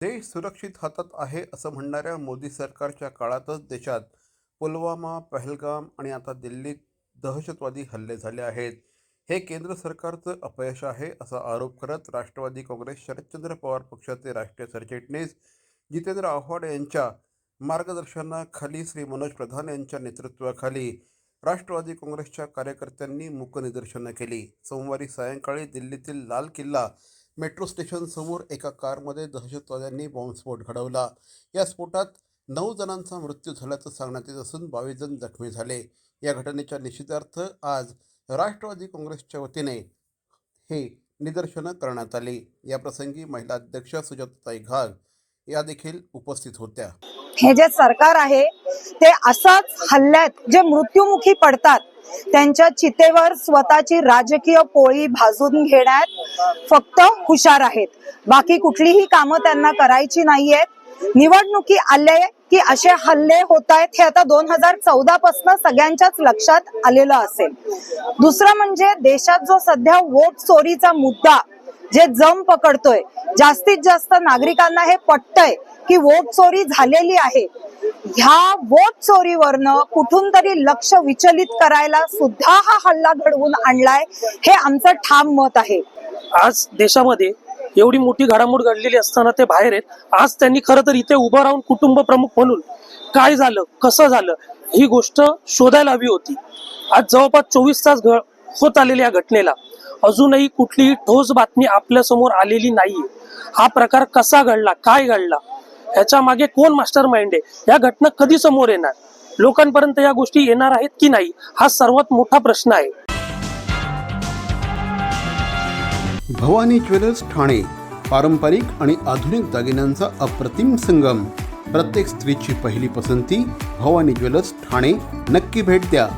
देश सुरक्षित हातात आहे असं म्हणणाऱ्या मोदी सरकारच्या काळातच देशात पुलवामा पहलगाम आणि आता दिल्लीत दहशतवादी हल्ले झाले आहेत. हे केंद्र सरकारचं अपयश आहे असा आरोप करत राष्ट्रवादी काँग्रेस शरदचंद्र पवार पक्षाचे राष्ट्रीय सरचिटणीस जितेंद्र आव्हाड यांच्या मार्गदर्शनाखाली श्री मनोज प्रधान यांच्या नेतृत्वाखाली राष्ट्रवादी काँग्रेसच्या कार्यकर्त्यांनी मूकनिदर्शनं केली. सोमवारी सायंकाळी दिल्लीतील लाल किल्ला मेट्रो स्टेशनसमोर एका कारमध्ये दहशतवाद्यांनी बॉम्बस्फोट घडवला. या स्फोटात नऊ जणांचा मृत्यू झाल्याचं सांगण्यात येत असून बावीस जण जखमी झाले. या घटनेच्या निषेधार्थ आज राष्ट्रवादी काँग्रेसच्या वतीने हे निदर्शनं करण्यात आली. याप्रसंगी महिला अध्यक्ष सुजाताताई घाग या देखील उपस्थित होत्या. हे जे सरकार आहे ते असाच हल्ल्यात जे मृत्युमुखी पडतात त्यांच्या चितेवर स्वतःची राजकीय पोळी भाजून घेण्यात फक्त हुशार आहेत. बाकी कुठलीही कामं त्यांना करायची नाहीयेत. निवडणुकी आले की असे हल्ले होत आहेत हे आता दोन हजार चौदा पासन सगळ्यांच्याच लक्षात आलेलं असेल. दुसरं म्हणजे देशात जो सध्या वोट चोरीचा मुद्दा जे जम पकडतोय जास्तीत जास्त नागरिकांना हे पटतंय की वोट चोरी झालेली आहे. ह्या वोट चोरीवरनं कुठून तरी लक्ष विचलित करायला सुद्धा हा हल्ला घडवून आणलाय हे आमचं ठाम मत आहे. आज देशामध्ये एवढी मोठी घडामोड घडलेली असताना ते बाहेर आहेत. आज त्यांनी खरं तर इथे उभं राहून कुटुंब प्रमुख म्हणून काय झालं कसं झालं ही गोष्ट शोधायला हवी होती. आज जवळपास चोवीस तास घ- होत आलेल्या या घटनेला अजूनही कुठलीही ठोस बातमी आपल्यासमोर आलेली नाहीये. हा प्रकार कसा घडला काय घडला ह्याच्या मागे कोण मास्टर माइंड आहे? या घटना कधी समोर येणार? लोकांपर्यंत या गोष्टी येणार आहेत की नाही? हा सर्वात मोठा प्रश्न आहे. भवानी ज्वेलर्स ठाणे पारंपरिक आणि आधुनिक दागिन्यांचा अप्रतिम संगम. प्रत्येक स्त्रीची पहिली पसंती भवानी ज्वेलर्स ठाणे. नक्की भेट द्या.